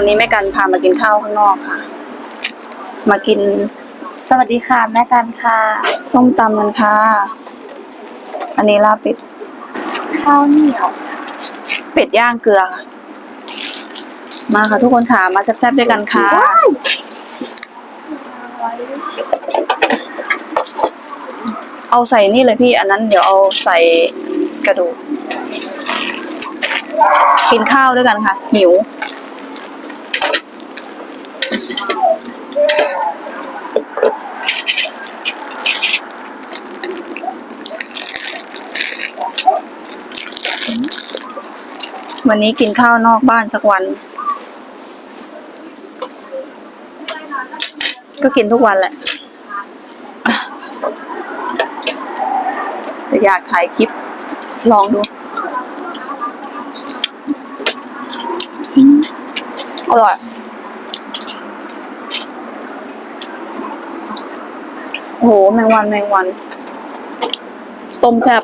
วันนี้แม่กันพามากินข้าวข้างนอกค่ะ มากิน สวัสดีค่ะแม่กันค่ะ ส้มตำกันค่ะ อันนี้ลาบเป็ด ข้าวเหนียว เป็ดย่างเกลือค่ะมาค่ะทุกคนค่ะ มาแซ่บๆด้วยกันค่ะ เอาใส่นี่เลยพี่ อันนั้นเดี๋ยวเอาใส่กระดูก กินข้าวด้วยกันค่ะ หิว วันนี้กินข้าวนอกบ้านสักวัน ก็กินทุกวันแหละแต่อยากถ่ายคลิปลองดูอืมอร่อยโอ้โห แมงวัน แมงวัน ต้มแซ่บ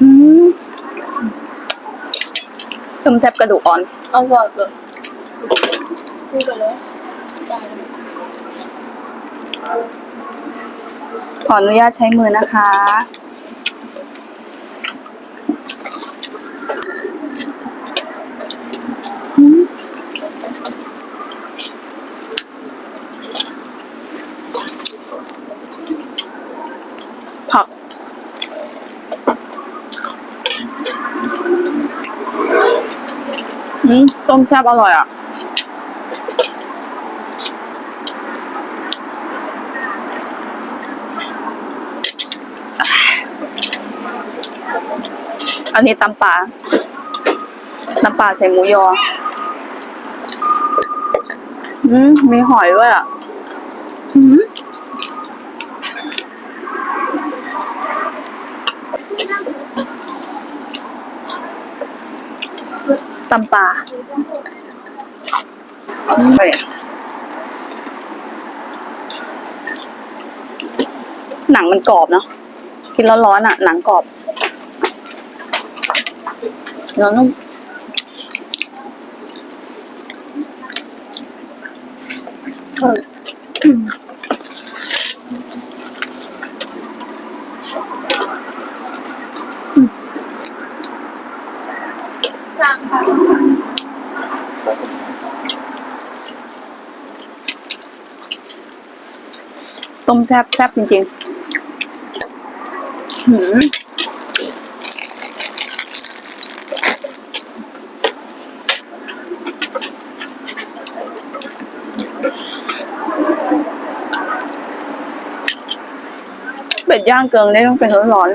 อืมต้ มแซ่บกระดูกอ่อน อร่อยเลยพูดไปเลยขออนุญาตใช้มือนะคะ ผัก อืมต้มแซ่บอร่อยอะ อันนี้ตำป่าตำป่าใส่หมูยอ อืม มีหอยด้วยอะ ตำป่าอืมไปหนังมันกรอบเนาะกินร้อนๆอะ หนังกรอบเนื้อนุ่มเออ ต้มแซ่บแซ่บจริงๆหืมเป็ดย่างเกลืองนี่ต้องเป็นร้อน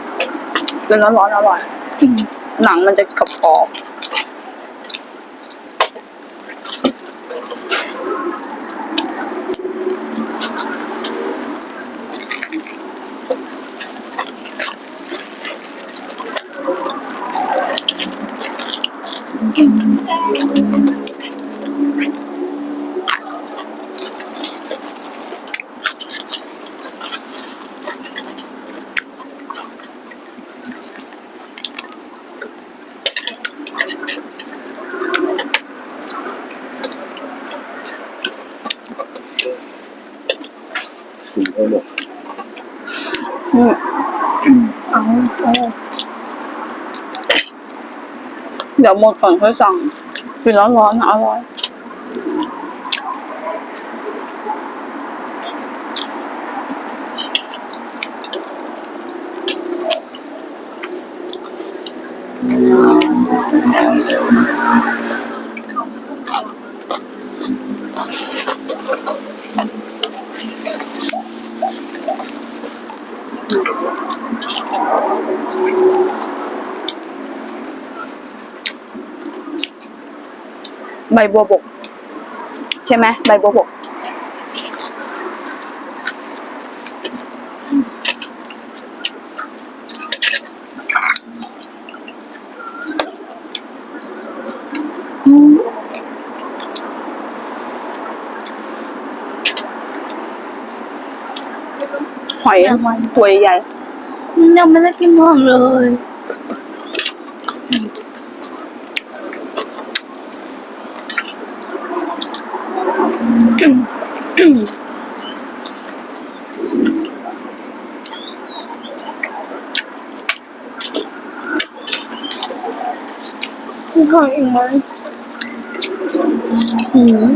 ๆเป็นร้อนๆอร่อย หนังมันจะกรอบๆ อืมเอาเอา เดี๋ยวหมดก่อนค่อยสั่งกินร้อนๆนะอร่อย ใบบัวบก ใช่ไหมใบบัวบก หอยตัวใหญ่ ยังไม่ได้กินหอมเลย มี ของอีกไหมอืม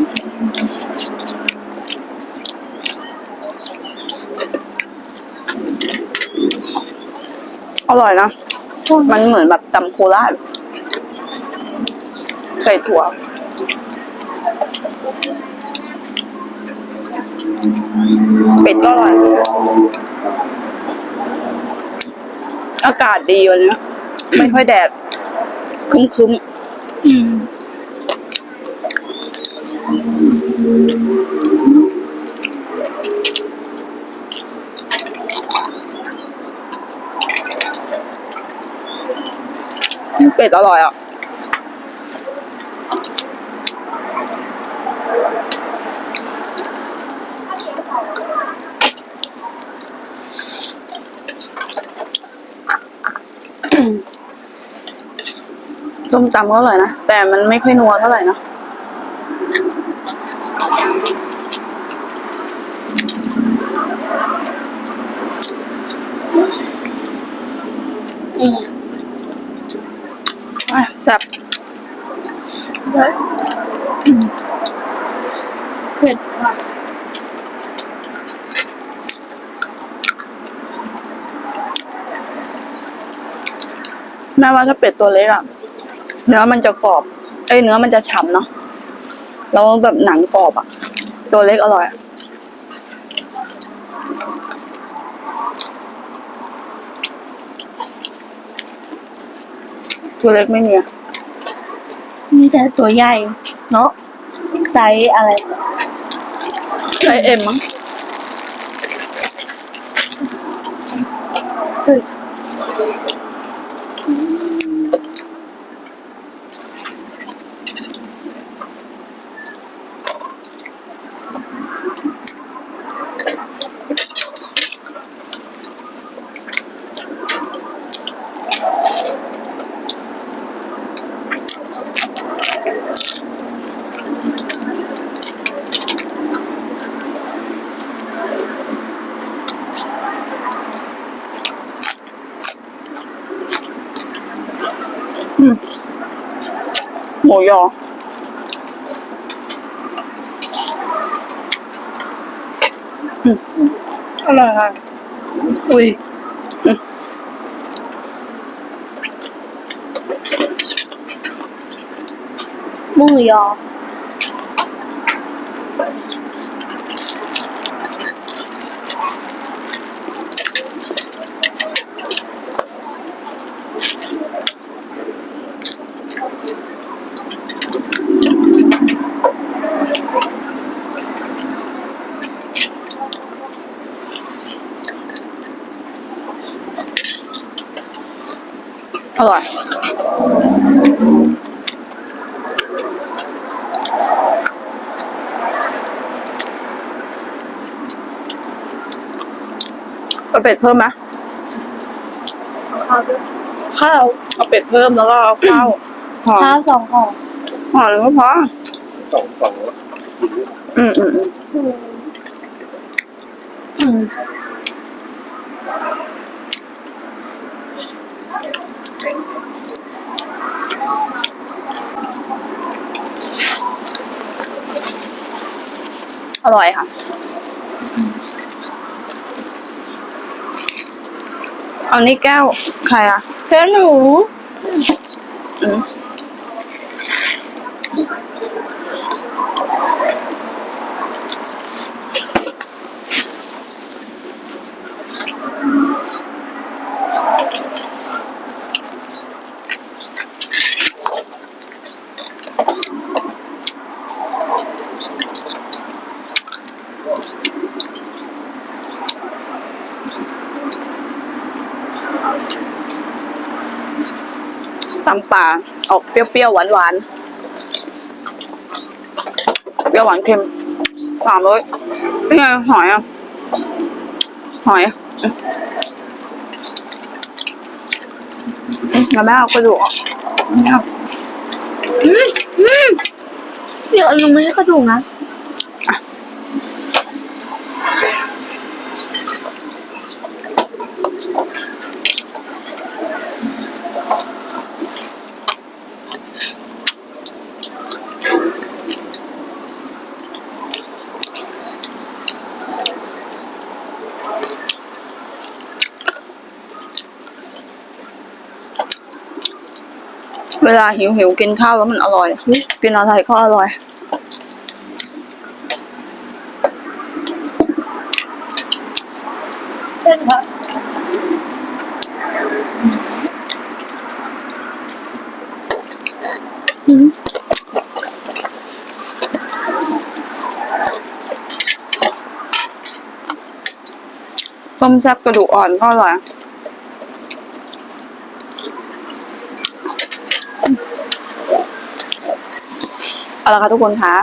อร่อยนะ มันเหมือนแบบตำโคราชใส่ถั่ว เป็ดก็อร่อย อากาศดีวันนี้ไม่ค่อยแดดครึ้มๆ อืมเป็ดอร่อยอะ ส้มตำก็อร่อยนะ แต่มันไม่ค่อยนัวเท่าไหร่นะอืมอะแซ่บได้อืมเผ็ดมากแม่ว่าถ้าเป็ดตัวเล็กอะ เนื้อมันจะกรอบ เอ้ยเนื้อมันจะฉ่ำเนาะแล้วแบบหนังกรอบอะตัวเล็กอร่อยอะตัวเล็กไม่มีอะมีแต่ตัวใหญ่ เนาะไซส์อะไรใช้เอ็มมั้งเฮ้ย หมูยออร่อยค่ะ อุ้ยหมูยออร่อยเอาเป็ดเพิ่มไหมข้าวด้วยข้าวเอาเป็ดเพิ่มแล้วก็เอาข้าวห่อข้าวสองห่อห่อหนึ่งก็พอสองสองแล้วอืมอืมอืมอืม อืมอร่อยค่ะเอานี่แก้วใครอะเพื่อนหนู ตำป่าออกเปรี้ยวๆหวานๆเปรี้ยวหวานเค็มสามรสนี่ไงหอยอะ หอยอืมอืมแล้วแม่เอากระดูกออกไม่เอาอืมอืมเดี๋ยวอันนี้ไม่ใช่กระดูกนะ เวลาหิวหิวกินข้าวแล้วมันอร่อย กินอะไรก็อร่อยเส้นค่ะต้มแซ่บกระดูกอ่อนก็อร่อย เอาละค่ะทุกคนคะ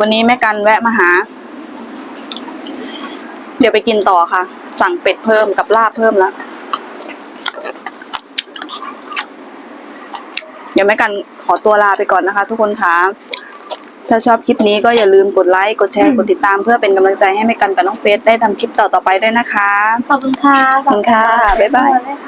วันนี้แม่กันแวะมาหา เดี๋ยวไปกินต่อค่ะ สั่งเป็ดเพิ่มกับลาบเพิ่มแล้วเดี๋ยวแม่กันขอตัวลาไปก่อนนะคะ ทุกคนคะถ้าชอบคลิปนี้ก็อย่าลืมกดไลค์กดแชร์กดติดตามเพื่อเป็นกำลังใจให้แม่กันกับน้องเฟสได้ทำคลิปต่อๆไปด้วยนะคะ ขอบคุณค่ะ ขอบคุณค่ะ บ๊ายบายเลยค่ะ